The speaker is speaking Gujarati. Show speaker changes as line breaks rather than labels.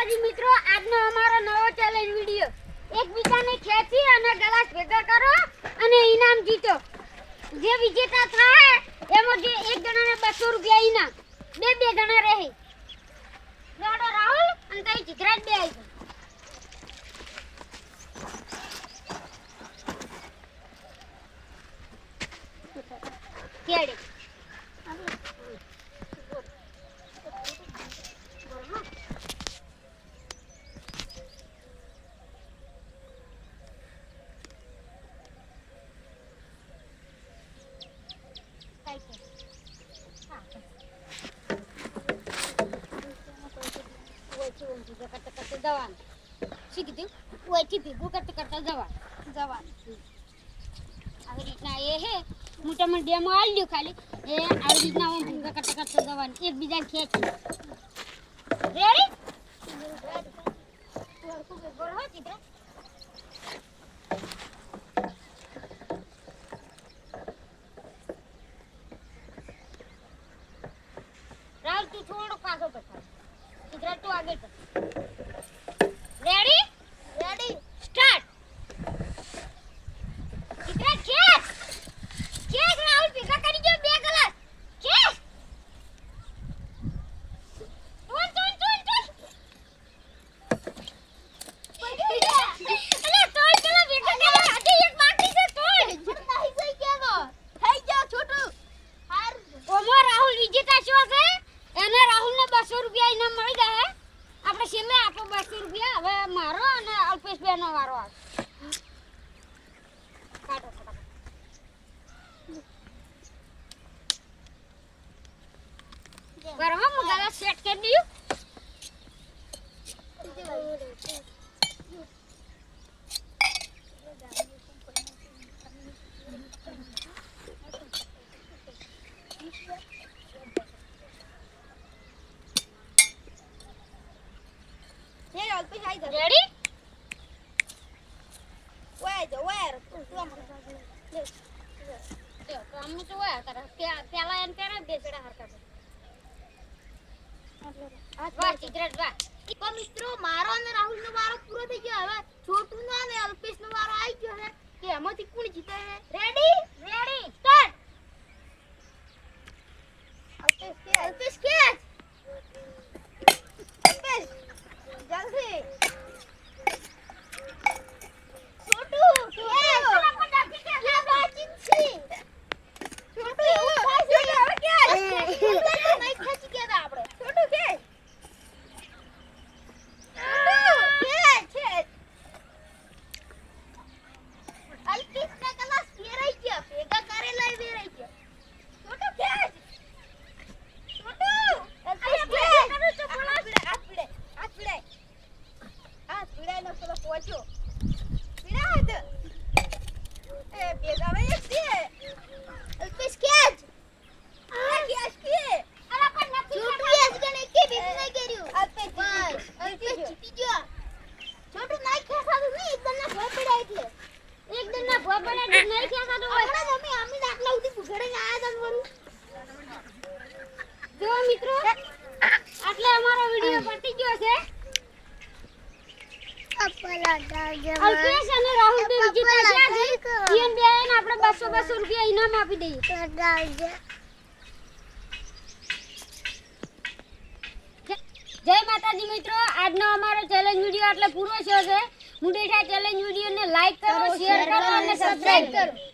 માતાજી મિત્રો, આજનો અમારો નવો ચેલેન્જ વિડિયો એકબીજાને ખેંચી અને ગલાસ ભેગા કરો અને ઇનામ જીતો. જે વિજેતા થાય, એમાં જે એક જણાને બસો રૂપિયા ઇનામ, બે બે જણા રહે દોડો રાહુલ અને તઈ ચિત્રાજ બે આવી કેડે શી કીધું? ઓછી ભેગું કરતા કરતા જવાનું. જવાનું. આવી રીતના એ હે. મોટામાં ડેમો આવી ગયો ખાલી. એ આવી રીતના હું ભેગા કરતા કરતા જવાનું. એકબીજાને ખેંચી. રેડી બોલ હો ચિત્ર રાહુલ તું થોડો પાછો પછાડ ચિત્ર તું આગળ રેડી રેડી સ્ટાર્ટ ચિત્ર ખેંચ ખેંચ રાહુલ ભેગા કરી દો બે ગ્લાસ ખેંચ ટોન ટોન ટોન ટોન અલે ટોન પેલા ભેગા કર્યા આજે એક બાકી છે ટોન નહીં ગઈ કેનો થઈ જા છોટુ હાર ઓમો વિજેતા છો? એને રાહુલને 200 રૂપિયા ઇનામ મળી ગયા આપણે છેલ્લે આપો 200 રૂપિયા. હવે મારો અને અલ્પેશભાઈનો વારો આવે. કાઢો ફટાફટ. બરાબર હું દાદા સેટ કરી દઉં રેડી હોય તારે પેલા એમ વાહ વાહ
તો મિત્રો મારો અને રાહુલ નો વારો પૂરો થઈ ગયો હવે છોટુ નો અને અલ્પેશ નો વારો આવી ગયો છે કે એમાંથી કોણ જીતે રેડી સ્ટાર્ટ અલ્પેશ કે અલ્પેશ કે અલ્પેશ જલ્દી છોટુ છોટુ કે બાકી છે છોટુ એવું થાય છે કે હવે કે નહીં ખેંચી ગયા તા આપણે છોટુ કે છોટું નાઈ ખેસાતું નહીં એકદમ ના ભય પડ્યા એટલે
એકદમ ના ભોય પડે ને નહીં ખેંચાતો હોય
હમણાં
જ મિત્રો આટલે અમારો વીડિયો પતી ગયો છે અલ્પેશ અને રાહુલ બે વિજેતા થયા છે. ઈયન બે ને આપણે 200 200 રૂપિયા ઇનામ આપી દઈએ. જય- જય માતાજી મિત્રો આજનો અમારો ચેલેન્જ વિડિયો એટલે પૂરો થયો છે. મુંડેઠા ચેલેન્જ વિડિયોને લાઈક કરો શેર કરો અને સબસ્ક્રાઇબ કરો.